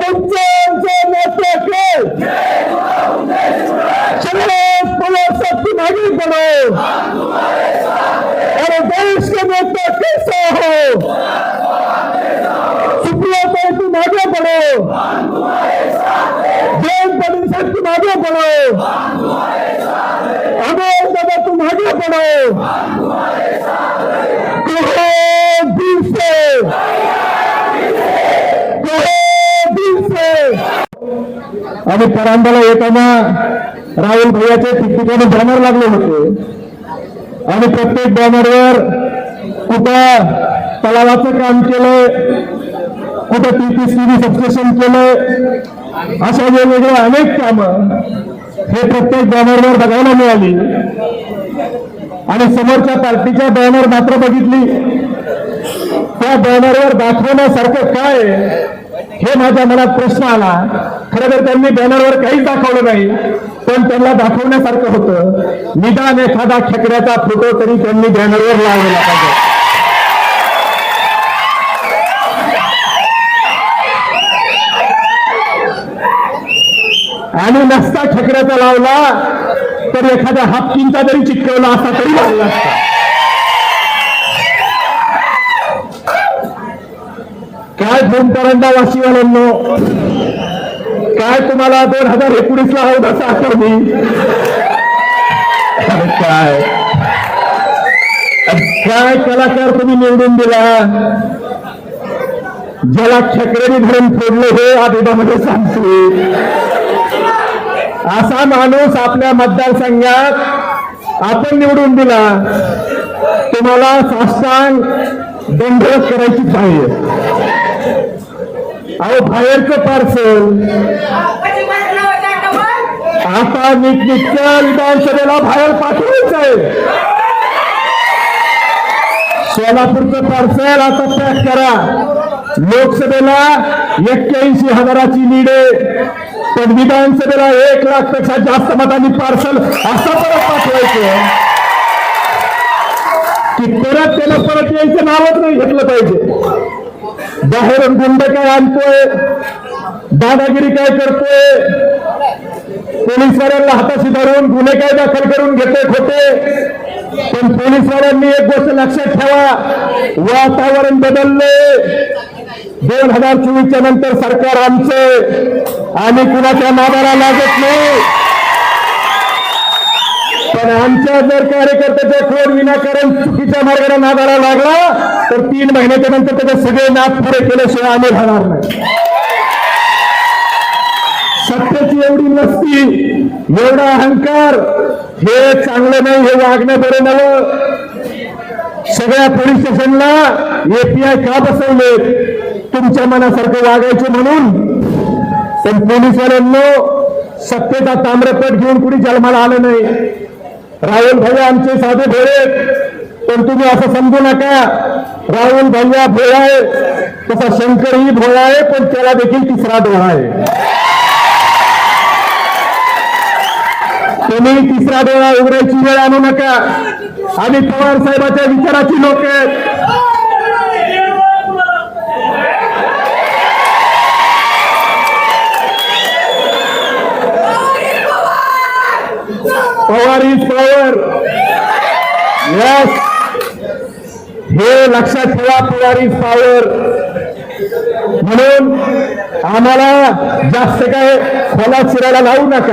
तुमचे आमचे नेते के शरद पवार साहब तुम आगे बढ़ो अरे देश के नेता कैसे हो सुप्रिया भाई तुम आगे बढ़ो जयंत पाटिल साहब तुम आगे बढ़ो अमर दादा तुम आगे बढ़ो कहो आणि परांबाला येताना राहुल भैयाचे ठिकठिकाणी बॅनर लागले होते आणि प्रत्येक बॅनरवर कुठं तलावाचं काम केलंय कुठं टीपीसीबी सबस्टेशन केलंय अशा वेगवेगळे अनेक कामं हे प्रत्येक बॅनरवर बघायला मिळाली आणि समोरच्या पार्टीच्या बॅनर मात्र बघितली त्या बॅनरवर दाखवण्यासारखं काय आहे? हे माझ्या मनात प्रश्न आला. खरं तर त्यांनी बॅनरवर काहीच दाखवलं नाही पण त्यांना दाखवण्यासारखं होतं. निदान एखादा खेकड्याचा फोटो तरी त्यांनी बॅनरवर लावलेला पाहिजे. आणि नसता खेकड्याचा लावला तर एखाद्या हापकिनचा जरी चिटकवला असा तरी लागला असता. काय भूमपरंदा वाशिवाल्यांनो? काय तुम्हाला दोन हजार एकोणीस ला हवं असं आठवणी मी काय? काय कलाकार तुम्ही निवडून दिला? ज्याला छकड्याने धरून फोडलं हे आठवड्यामध्ये सांगते असा माणूस आपल्या मतदारसंघात आपण निवडून दिला. तुम्हाला साष्टांग दंड करायचीच नाही अहो बाहेरचं पार्सल. आता नीटनिटक्या विधानसभेला बाहेर पाठवायचं आहे. सोलापूरचं पार्सल आता पॅक करा. लोकसभेला एक्क्याऐंशी हजाराची लीड. आहे पण विधानसभेला एक लाखपेक्षा जास्त मतांनी पार्सल असं परत पाठवायचं की परत त्याला परत यायचं नावच नाही घेतलं पाहिजे. बाहेरून गुंड काय आणतोय? दादागिरी काय करतोय? पोलीसवाल्यांना हाताशी धरून गुन्हे काय दाखल करून घेते खोटे? पण पोलीसवाल्यांनी एक गोष्ट लक्षात ठेवा वातावरण बदलले दोन हजार चोवीसच्या नंतर सरकार आमचे आणि कुणाच्या नादाला लागत नाही. पण आमच्या जर कार्यकर्त्याचा कोण विनाकारण चुकीच्या मार्गाने नादाला लागला तर तीन महिन्याच्या नंतर त्याचे सगळे नाद पुरे केल्याशिवाय आम्ही राहणार नाही. सत्याची एवढी नसती एवढा अहंकार हे चांगलं नाही हे वागणं बरं नवं सगळ्या पोलीस स्टेशनला एपीआय का बसवले? तुमच्या मनासारखं वागायचे म्हणून. पण पोलीसवाल्यांनो सत्तेचा ताम्रपट घेऊन कुणी जन्माला आलं नाही. राहुल भैया आमचे साधे भोळे पण तुम्ही असं समजू नका. राहुल भैया भोळा आहे तसा शंकरही भोळा आहे पण त्याला देखील तिसरा डोळा आहे. तुम्ही तिसरा डोळा उघडायची वेळ आणू नका. आम्ही पवार साहेबाच्या विचाराची लोक आहेत. पवार इज पॉवर यस हे लक्षात ठेवा पवार इज पॉवर म्हणून आम्हाला जास्त काय खोलात शिरायला लावू नका.